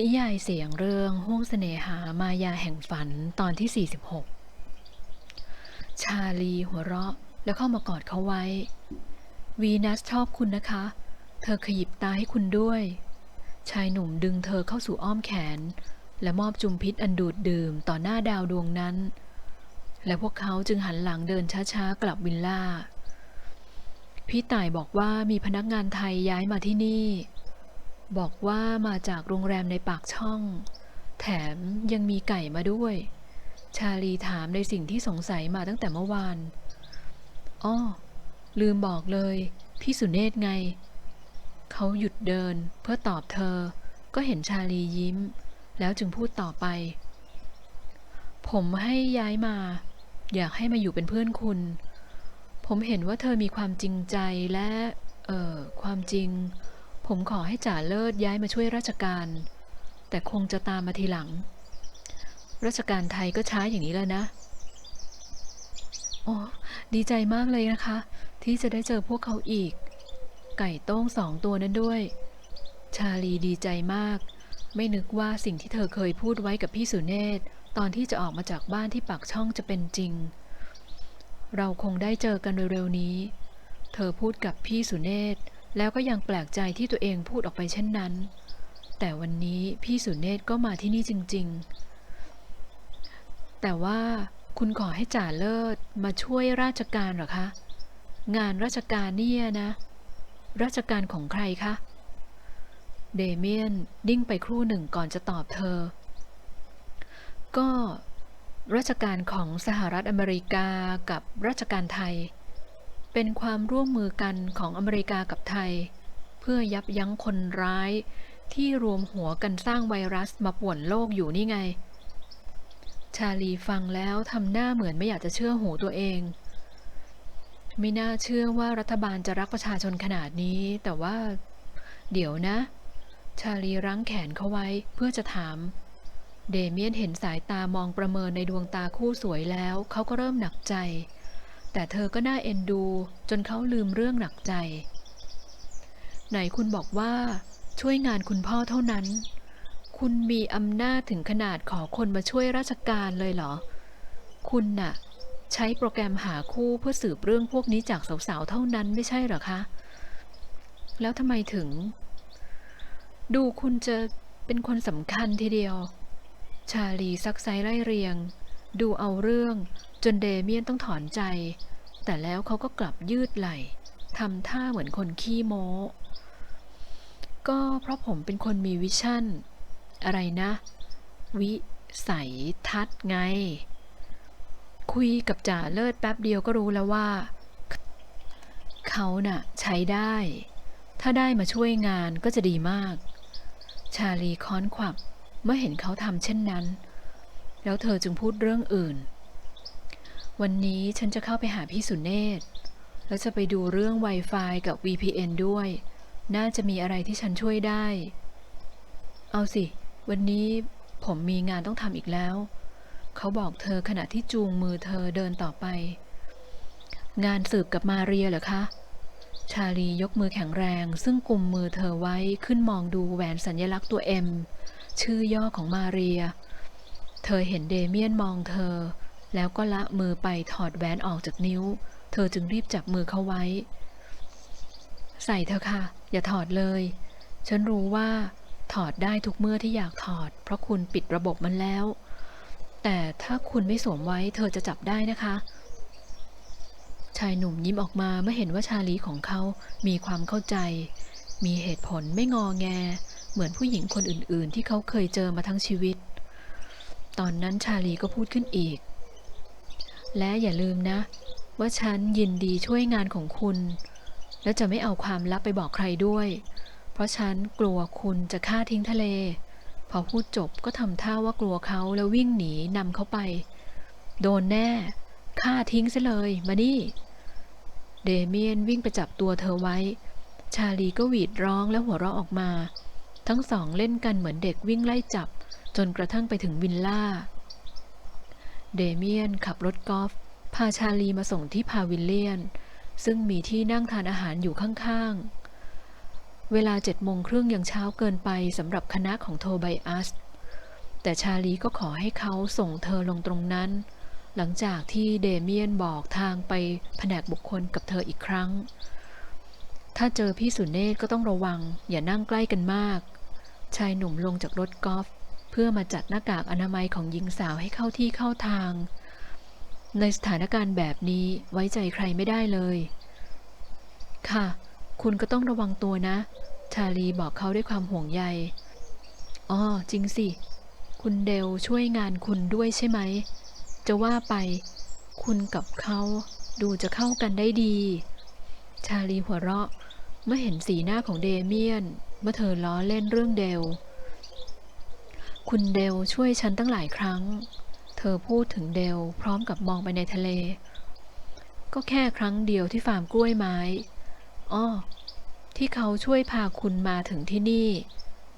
นิยายเสียงเรื่องห้วงเสน่หามายาแห่งฝันตอนที่ 46 ชาลีหัวเราะแล้วเข้ามากอดเขาไว้ วีนัสชอบคุณนะคะ เธอขยิบตาให้คุณด้วย ชายหนุ่มดึงเธอเข้าสู่อ้อมแขน และมอบจุมพิษอันดูดดื่มต่อหน้าดาวดวงนั้น และพวกเขาจึงหันหลังเดินช้าๆกลับวิลล่า พี่ต่ายบอกว่ามีพนักงานไทยย้ายมาที่นี่ บอกว่ามาจากโรงแรมในปากช่อง แถมยังมีไก่มาด้วย ชาลีถามในสิ่งที่สงสัยมาตั้งแต่เมื่อวาน อ้อ ลืมบอกเลย พี่สุเนศไง เขาหยุดเดินเพื่อตอบเธอ ก็เห็นชาลียิ้ม แล้วจึงพูดต่อไป ผมให้ย้ายมา อยากให้มาอยู่เป็นเพื่อนคุณ ผมเห็นว่าเธอมีความจริงใจและ เอ่อ ความจริง ผมขอให้จ่าเลิศย้ายมาช่วยราชการ แต่คงจะตามมาทีหลัง ราชการไทยก็ช้าอย่างนี้แล้วนะ โอ้ดีใจมากเลยนะคะ ที่จะได้เจอพวกเขาอีก ไก่โต้งสองตัวนั้นด้วย ชาลีดีใจมาก ไม่นึกว่าสิ่งที่เธอเคยพูดไว้กับพี่สุเนศตอนที่จะออกมาจากบ้านที่ปากช่องจะเป็นจริง เราคงได้เจอกันเร็วๆนี้ เธอพูดกับพี่สุเนศ แล้วก็ยังแปลกใจที่ตัวเองพูดออกไปเช่นนั้น แต่วันนี้พี่สุเนศก็มาที่นี่จริง ๆ แต่ว่าคุณขอให้จ่าเลิศมาช่วยราชการหรอคะ งานราชการเนี่ยนะ ราชการของใครคะ เดเมียนนิ่งไปครู่หนึ่งก่อนจะตอบเธอ ก็ราชการของสหรัฐอเมริกากับราชการไทย เป็นความร่วมมือกันของอเมริกากับไทย เพื่อยับยั้งคนร้าย ที่รวมหัวกันสร้างไวรัสมาป่วนโลกอยู่นี่ไง ชาลีฟังแล้วทำหน้าเหมือนไม่อยากจะเชื่อหูตัวเองไม่น่าเชื่อว่ารัฐบาลจะรักประชาชนขนาดนี้ แต่ว่า เดี๋ยวนะ ชาลีรั้งแขนเขาไว้เพื่อจะถาม เดเมียนเห็นสายตามองประเมินในดวงตาคู่สวยแล้ว เขาก็เริ่มหนักใจ แต่เธอก็น่าเอ็นดู จนเขาลืมเรื่องหนักใจ ไหนคุณบอกว่า ช่วยงานคุณพ่อเท่านั้น คุณมีอำนาจถึงขนาดขอคนมาช่วยราชการเลยเหรอ คุณน่ะ ใช้โปรแกรมหาคู่เพื่อสืบเรื่องพวกนี้จากสาวๆเท่านั้นไม่ใช่หรอคะ แล้วทำไมถึง ดูคุณจะเป็นคนสำคัญทีเดียว ชาลีซักไซไล่เรียง ดูเอาเรื่องจนเดเมียนต้องถอนใจ แต่แล้วเขาก็กลับยืดไหล่ทำท่าเหมือนคนขี้โม้ก็เพราะผมเป็นคนมีวิชั่น อะไรนะ วิสัยทัศน์ไง คุยกับจ่าเลิศแป๊บเดียวก็รู้แล้วว่า เขาน่ะใช้ได้ ถ้าได้มาช่วยงานก็จะดีมาก ชาลีค้อนขวับเมื่อเห็นเขาทำเช่นนั้น แล้วเธอจึงพูดเรื่องอื่น วันนี้ฉันจะเข้าไปหาพี่สุเนศแล้วจะไปดูเรื่อง Wi-Fi กับ VPN ด้วย น่าจะมีอะไรที่ฉันช่วยได้ เอาสิ วันนี้ผมมีงานต้องทำอีกแล้ว เขาบอกเธอขณะที่จูงมือเธอเดินต่อไป งานสืบกับมาเรียเหรอคะ ชาลียกมือแข็งแรง ซึ่งกุมมือเธอไว้ขึ้นมองดูแหวนสัญญลักษณ์ตัว M ชื่อย่อของมาเรีย เธอเห็นเดเมียนมองเธอ แล้วก็ละมือไปถอดแหวนออกจากนิ้ว เธอจึงรีบจับมือเขาไว้ ใส่เธอะค่ะ อย่าถอดเลย ฉันรู้ว่า ถอดได้ทุกเมื่อที่อยากถอด เพราะคุณปิดระบบมันแล้ว แต่ถ้าคุณไม่สวมไว้เธอจะจับได้นะคะชายหนุ่มยิ้มออกมาเมื่อเห็นว่าชาลีของเขามีความเข้าใจ มีเหตุผลไม่งอแง เหมือนผู้หญิงคนอื่น ๆ ที่เขาเคยเจอมาทั้งชีวิต ตอนนั้นชาลีก็พูดขึ้นอีก และอย่าลืมนะ ว่าฉันยินดีช่วยงานของคุณ และจะไม่เอาความลับไปบอกใครด้วย เพราะฉันกลัวคุณจะฆ่าทิ้งทะเล พอพูดจบก็ทำท่าว่ากลัวเขาแล้ววิ่งหนีนำเขาไป โดนแน่ฆ่าทิ้งซะเลยมานี่ เดเมียนวิ่งไปจับตัวเธอไว้ ชาลีก็หวีดร้องและหัวเราะออกมา ทั้งสองเล่นกันเหมือนเด็กวิ่งไล่จับ จนกระทั่งไปถึงวิลล่า เดเมียนขับรถกอล์ฟพาชาลีมาส่งที่พาวิลเลียน ซึ่งมีที่นั่งทานอาหารอยู่ข้างๆ เวลาเจ็ดโมงครึ่งยังเช้าเกินไปสำหรับคณะของโทไบอัส แต่ชาลีก็ขอให้เขาส่งเธอลงตรงนั้น หลังจากที่เดเมียนบอกทางไปแผนกบุคคลกับเธออีกครั้ง ถ้าเจอพี่สุเนศก็ต้องระวัง อย่านั่งใกล้กันมาก ชายหนุ่มลงจากรถกอล์ฟ เพื่อมาจัดหน้ากากอนามัยของหญิงสาวให้เข้าที่เข้าทาง ในสถานการณ์แบบนี้ไว้ใจใครไม่ได้เลย ค่ะ คุณก็ต้องระวังตัวนะ ชาลีบอกเขาด้วยความห่วงใยอ๋อจริงสิ คุณเดลช่วยงานคุณด้วยใช่ไหม จะว่าไป คุณกับเขาดูจะเข้ากันได้ดี ชาลีหัวเราะ เมื่อเห็นสีหน้าของเดเมียน เมื่อเธอล้อเล่นเรื่องเดล คุณเดลช่วยฉันตั้งหลายครั้ง เธอพูดถึงเดลพร้อมกับมองไปในทะเล ก็แค่ครั้งเดียวที่ฟาร์มกล้วยไม้ อ้อ ที่เขาช่วยพาคุณมาถึงที่นี่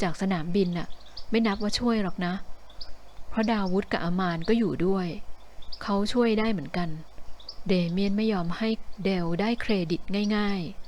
จากสนามบินน่ะ ไม่นับว่าช่วยหรอกนะ เพราะดาวุธกับอามานก็อยู่ด้วย เขาช่วยได้เหมือนกัน เดเมียนไม่ยอมให้เดลได้เครดิตง่าย ๆ